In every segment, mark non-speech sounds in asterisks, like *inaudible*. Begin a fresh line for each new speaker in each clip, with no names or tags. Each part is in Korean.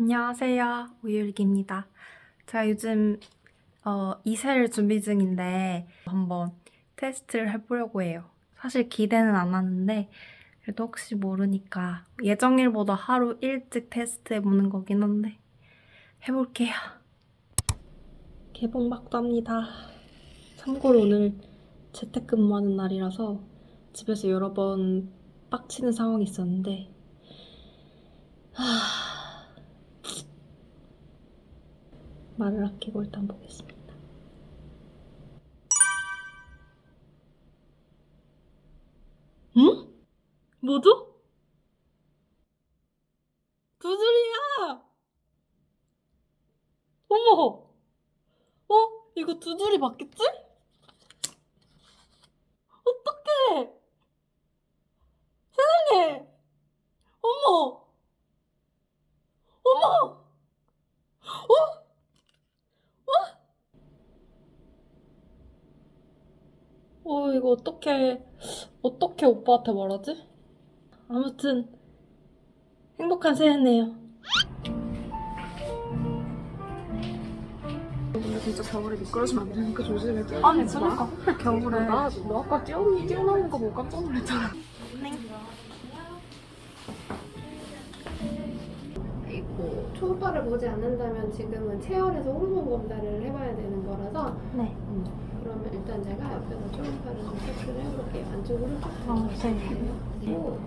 안녕하세요. 우율기입니다. 제가 요즘 어, 이세를 준비 중인데 한번 테스트를 해보려고 해요. 사실 기대는 안 하는데 그래도 혹시 모르니까 예정일보다 하루 일찍 테스트해보는 거긴 한데 해볼게요. 개봉박도 합니다. 참고로 오늘 재택근무하는 날이라서 집에서 여러 번 빡치는 상황이 있었는데 하... 말을 아끼고 일단 보겠습니다. 응? 뭐죠? 두드리야! 어머! 어? 이거 두드리 맞겠지? 어떡해! 세상에! 어머! 어머! 어? 어, 이거 어떻게, 어떻게 오빠한테 말하지? 아무튼, 행복한 새해네요.
진짜 겨울에 미끄러지면 안 되니까 조심해.
아니, 그러니까. 겨울에.
나, 너 아까 뛰어, 뛰어나오는 거 보고 깜짝 놀랐잖아.
있고 초음파를 보지 않는다면 지금은 체열에서 호르몬 검사를 해봐야 되는 거라서
네.
일단 제가 옆에서 초음파를 좀 체크를 해볼게요. 안쪽으로 쭉
아,
들어가주세요. 그리고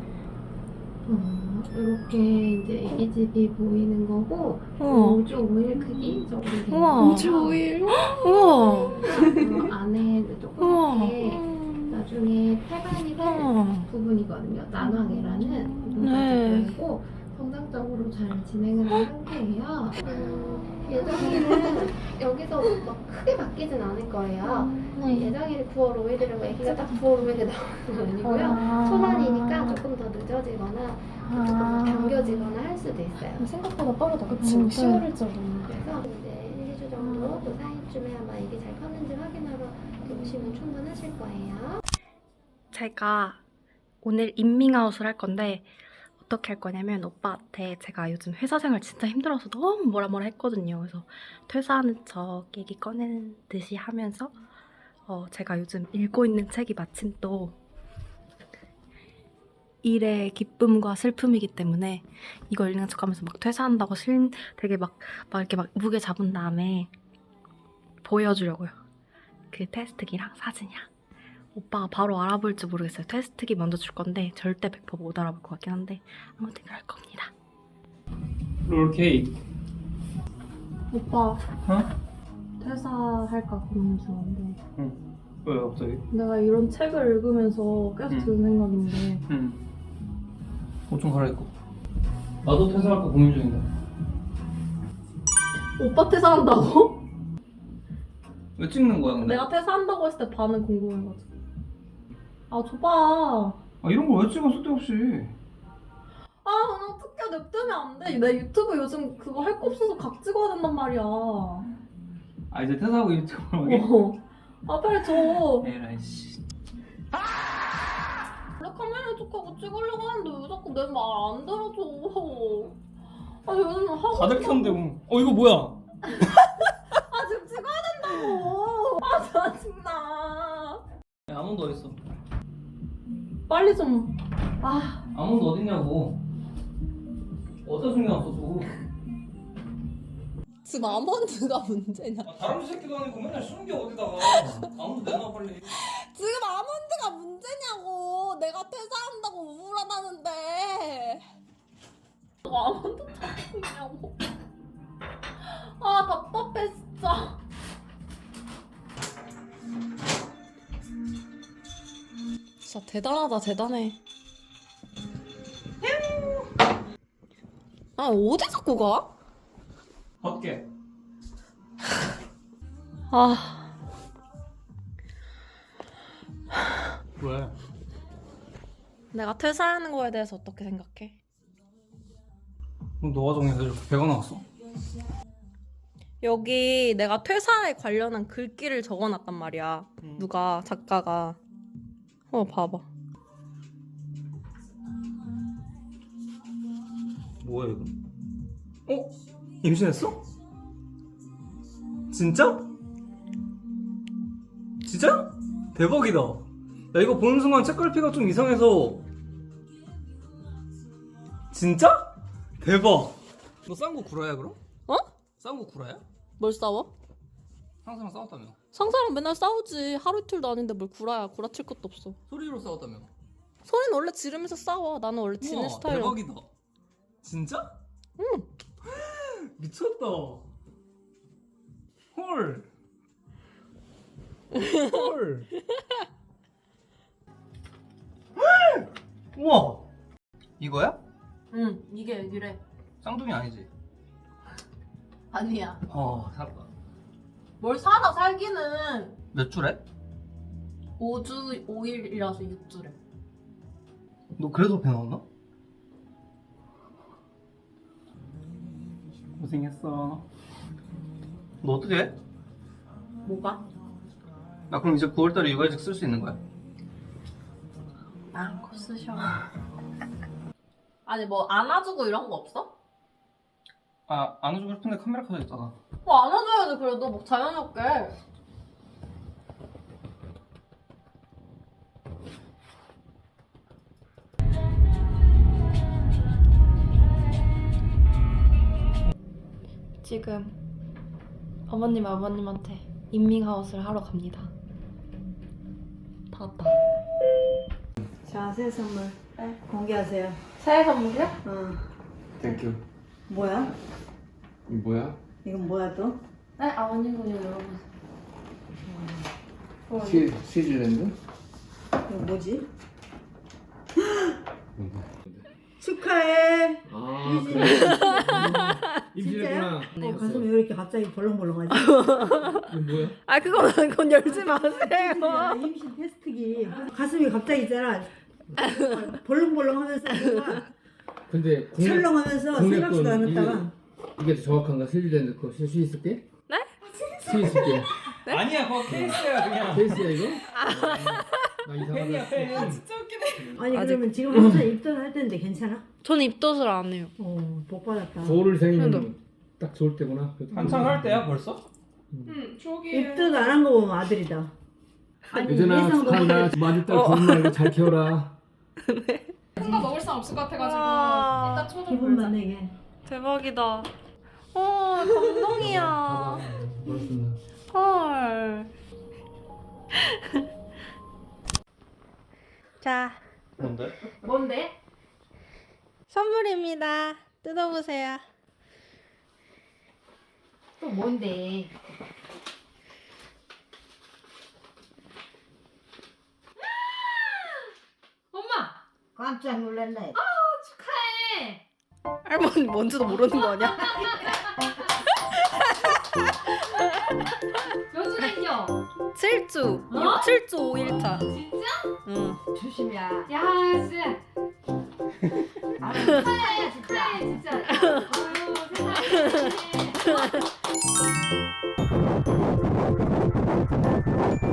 음, 이렇게 이제 애기집이 보이는 거고
우와.
5주 5일 크기 정도 돼요.
우와.
5주 5일?
우와.
안에 조금
우와.
이렇게 나중에 태반이 될
우와.
부분이거든요. 난황이라는 부분까지
네.
보이고 성장적으로 잘 진행을 한 상태예요. 음, 예정일은 여기서 막 크게 바뀌진 않을 거예요.
네.
예정일이 9월 5일이라고 애기가 딱 9월 5일에 나오는 건 아니고요. 초반이니까 조금 더 늦어지거나 조금 더 당겨지거나 할 수도 있어요.
생각보다 빠르다, 그치?
음,
10월일 줄 알았는데.
그래서 이제 1, 2주 정도 그 사이쯤에 아마 이게 잘 컸는지 확인하러 오시면 충분하실 거예요.
제가 오늘 인밍아웃을 할 건데 어떻게 할 거냐면 오빠한테 제가 요즘 회사 생활 진짜 힘들어서 너무 뭐라 뭐라 했거든요. 그래서 퇴사하는 척 얘기 꺼내는 듯이 하면서 어, 제가 요즘 읽고 있는 책이 마침 또 일의 기쁨과 슬픔이기 때문에 이거 읽는 척하면서 막 퇴사한다고 실 되게 막, 막 이렇게 막 무게 잡은 다음에 보여주려고요. 그 테스트기랑 사진이랑. 오빠가 바로 알아볼지 모르겠어요. 테스트기 먼저 줄 건데 절대 100%못 알아볼 것 같긴 한데 아무튼 그럴 겁니다.
롤케이크
오빠
어?
퇴사할까 고민 중인데
왜 갑자기?
내가 이런 책을 읽으면서 계속
응.
드는 생각인데
응. 옷좀 갈아입고 나도 퇴사할까 고민 중인데
오빠 퇴사한다고?
왜 찍는 거야 근데?
내가 퇴사한다고 했을 때 반응 궁금해가지고 아 줘봐
아 이런 걸왜 찍어 쓸데없이
아 어떻게 냅두면 안돼 내 유튜브 요즘 그거 할 거 없어서 각 찍어야 된단 말이야 어.
아 이제 퇴사하고 유튜브 하게?
아 빨리 줘
에라이 씨
원래 카메라 촉하고 찍으려고 하는데 왜 자꾸 내 말 안 들어줘 아 요즘 하고
다들
싶어.
켰는데 뭐. 어 이거 뭐야 *laughs*
된다고 아 짜증나
야, 아몬드 어딨어?
빨리 좀 아.
아몬드 어딨냐고. 어디다 숨겨놨어 또.
지금 아몬드가 문제냐?
아, 다람쥐 새끼도 아니고 맨날 숨겨 어디다가. 아몬드 내놔 빨리
진짜 대단하다 대단해 아 어디 자꾸 가?
밖에
아
왜?
내가 퇴사하는 거에 대해서 어떻게 생각해?
그럼 너가 이렇게 배가 나왔어?
여기 내가 퇴사에 관련한 글귀를 적어놨단 말이야.
음.
누가 작가가 어 봐봐.
뭐야 이거? 어? 임신했어? 진짜? 진짜? 대박이다. 야 이거 보는 순간 책갈피가 좀 이상해서 진짜? 대박. 너 쌍구 구라야 그럼?
어?
쌍구 구라야?
뭘 싸워?
상사랑 싸웠다며?
상사랑 맨날 싸우지. 하루 이틀도 아닌데 뭘 구라야. 구라칠 것도 없어.
소리로 싸웠다며?
소리는 원래 지르면서 싸워. 나는 원래 지는
우와,
스타일이야.
대박이다. 진짜?
응. *laughs*
미쳤다. 헐. 헐. *laughs* 우와. 이거야?
응, 이게 애기래.
쌍둥이 아니지?
아니야.
어, 살았다.
뭘 살아 살기는
몇 주래?
5주 5일이라서 6주래.
너 그래도 배 나왔나? 고생했어. 너 어떻게 해?
뭐가?
나 그럼 이제 9월달에 육아휴직 쓸 수 있는 거야?
마음껏 쓰셔. 아니 뭐 안아주고 이런 거 없어?
아, 안 해주고 싶은데 카메라 켜져 있잖아.
뭐 안아줘야지 그래도 뭐 자연스럽게. 지금 어머님 아버님한테 인밍아웃을 하러 갑니다. 다 왔다.
자, 새 선물
네.
공개하세요.
새해 선물이요?
어,
땡큐.
뭐야?
이 뭐야?
이건 뭐야 또?
네 아버님 그냥 여러분.
스, 스위즐랜드?
이거 뭐지? 축하해.
아. 그래. *laughs*
진짜요?
임신했구나.
어, 가슴이 왜 이렇게 갑자기 벌렁벌렁하지?
이거 뭐야?
아 그건 그건 열지 마세요.
아, 임신 테스트기. 가슴이 갑자기 있잖아. 벌렁벌렁하면서
근데 국내,
철렁하면서
국내
생각지도
건
않았다가
이게 더 정확한가? 스위즐랜드 거 수, 수 있을게?
네?
수 있을게. *laughs*
아니야, 그거 케이스야, 그냥.
페이스야 이거? 나 이상하다.
아니
아직-
그러면 지금 혼자 *clears throat* 입덧할 텐데 괜찮아?
저는 입덧을 안 해요.
어, 복 받았다.
서울을 생기면. 딱 좋을 때구나.
한창 할 때야, 벌써?
응, 저기
입덧 안한 거 보면 아들이다. 아니 예상도
축하한다. 마지딸
어.
겁나 이거 잘 키워라. *laughs*
혼자 먹을 사람 없을 것 같아가지고
아.
일단 초좀.
만내게.
대박이다. 어 감동이야. 헐. 자
뭔데?
뭔데?
선물입니다. 뜯어보세요.
또 뭔데? 엄마
깜짝 놀랐네.
축하해.
할머니 뭔지도 모르는 거 아니야?
몇 주랬냐?
7주.
어?
7주 5일차.
진짜?
응.
조심이야.
야 진짜
아,
축하해 축하해 진짜. 아유 세상에. *laughs*